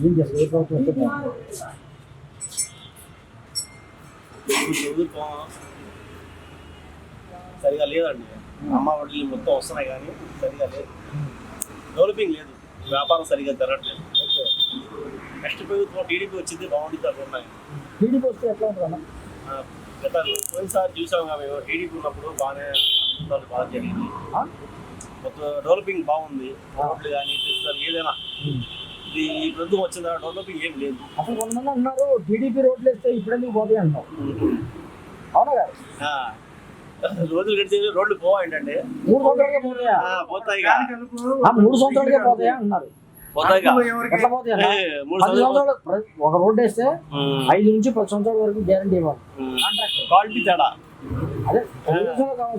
ఏం చేస్తారు ఏ ప్రభుత్వం వస్తే బాగుంటుంది? సరిగా లేదండి. అమ్మ వడ్డీలు మొత్తం వస్తున్నాయి కానీ సరిగా లేదు. డెవలపింగ్ లేదు. వ్యాపారం సరిగా జరగట్లేదు. ఓకే. నెక్స్ట్ ప్రభుత్వం టీడీపీ వచ్చింది బాగుంటుంది అనుకున్నాయి టీడీపీ వస్తే ఎట్లా ఉంటుంది గత పోయినసారి చూసాం మేము టీడీపీ ఉన్నప్పుడు బాగానే అద్భుతాలు బాగా జరిగింది? మొత్తం డెవలపింగ్ బాగుంది. రోడ్లు కానీ ఏదైనా ఇది ఈ ప్రభుత్వం వచ్చిన తర్వాత ఏం లేదు. అసలు కొంతమంది అంటున్నారు టీడీపీ రోడ్లు వేస్తే ఇప్పుడెందుకు పోతాయి అంటున్నారు అవునా ఆ, రోజులు గడిచే రోడ్లు పోవా ఏంటంటే మూడు సంవత్సరాలకే పోతాయా? ఆ, పోతాయిగా. ఆ, మూడు సంవత్సరాలకే పోతాయా అన్నారు పోతాయి ఒక రోడ్డు వేస్తే ఐదు నుంచి పది సంవత్సరాల వరకు గ్యారంటీ ఇవ్వాలి. క్వాలిటీ తేడా. అదే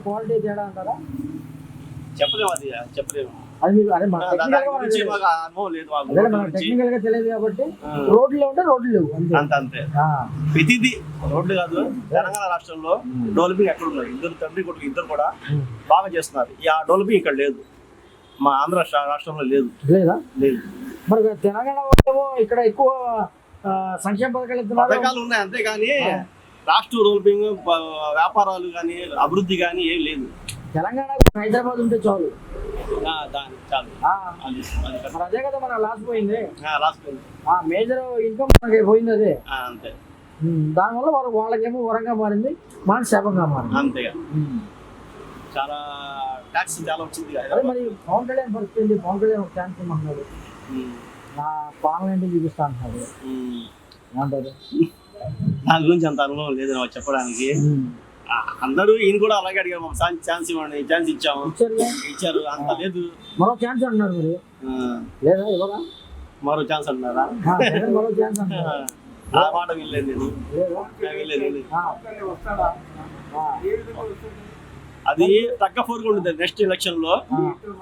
క్వాలిటీ తేడా అంటారా? చెప్పలేము అది చెప్పలేము. టెక్నికల్గా తెలియదు. కాబట్టి. రోడ్లు ఉంటే రోడ్లు లేవు అంతే. అంత అంతే. ప్రతిదీ రోడ్లు కాదు తెలంగాణ రాష్ట్రంలో డెవలపింగ్ ఎక్కడ ఉన్నది? ఇద్దరు తండ్రి కొడుకు ఇద్దరు కూడా. బాగా చేస్తున్నారు. ఈ ఆ డెవలపింగ్ ఇక్కడ లేదు. మా ఆంధ్ర రాష్ట్ర- రాష్ట్రంలో లేదు. లేదా? లేదు. మరి తెలంగాణ ఇక్కడ ఎక్కువ సంక్షేమ పథకాలు పథకాలు ఉన్నాయి అంతేగాని రాష్ట్ర డెవలపింగ్ ప- వ్యాపారాలు కానీ అభివృద్ధి కానీ ఏం లేదు. తెలంగాణ హైదరాబాద్ ఉంటే చాలు. దాని చాలు. ఆ, అది. మరి కదా మన లాస్ పోయింది. ఆ మేజర్ ఇన్కమ్ మనకి పోయింది అదే. ఆ, అంతే. దానివల్ల వాళ్ళ వాళ్ళకేమో వరంగా మారింది మనకి శాపంగా మారింది. అంతేగా. ఉమ్. చాలా ట్యాక్స్ చాలా వచ్చింది అదే మరి పవన్ కళ్యాణ్ పరిస్థితి ఏంటి? పవన్ కళ్యాణ్ ఒక ఛాన్స్ ఇవ్వమన్నాడు ఉమ్, నా పార్లమెంట్ చూపిస్తా అంటున్నాడు. ఏమంటారు? దాని గురించి అంత అనుభవం లేదు నాకు చెప్పడానికి. అందరూ ఈయన కూడా అలాగే అడిగారు మాకు ఛాన్స్ ఛాన్స్ ఇవ్వండి ఛాన్స్ ఇచ్చాము. ఇచ్చారు అంత లేదు. మరో ఛాన్స్ అంటున్నారు మరి. లేదా ఇవ్వరా మరో ఛాన్స్ అంటున్నారా? మరో ఛాన్స్ ఆ. మాట వినలేదు నేను. లేదా? ఆ, వినలేదు వినలేదు. ఆ. ఆ. అది తగ్గ ఫోర్గా ఉంటుంది నెక్స్ట్ ఎలక్షన్లో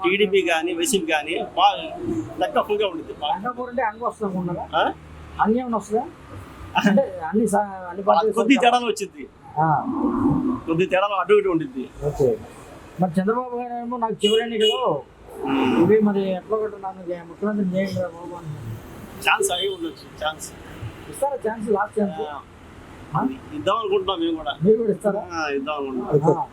టీడీపీ కానీ వైసీపీ కానీ తగ్గ ఫోర్గా ఉంటుంది? అన్ని వస్తుందా అన్ని కొద్ది తేడాలు వచ్చింది. కొద్ది తేడాలు అటు ఇటు ఉంటుంది ఓకే. మరి చంద్రబాబు గారు ఏమో నాకు చివరి ఎన్నికలు ఇవి మరి ఎట్లా ఒకటి నన్ను ముఖ్యమంత్రి చేయండి బాబు అని. ఛాన్స్ అయి ఉండొచ్చు ఛాన్స్. ఇస్తారా ఛాన్స్? Last chance? ఇద్దాం అనుకుంటున్నాం మేము కూడా. మీరు కూడా ఇస్తారా? ఇద్దాం అనుకుంటున్నాం.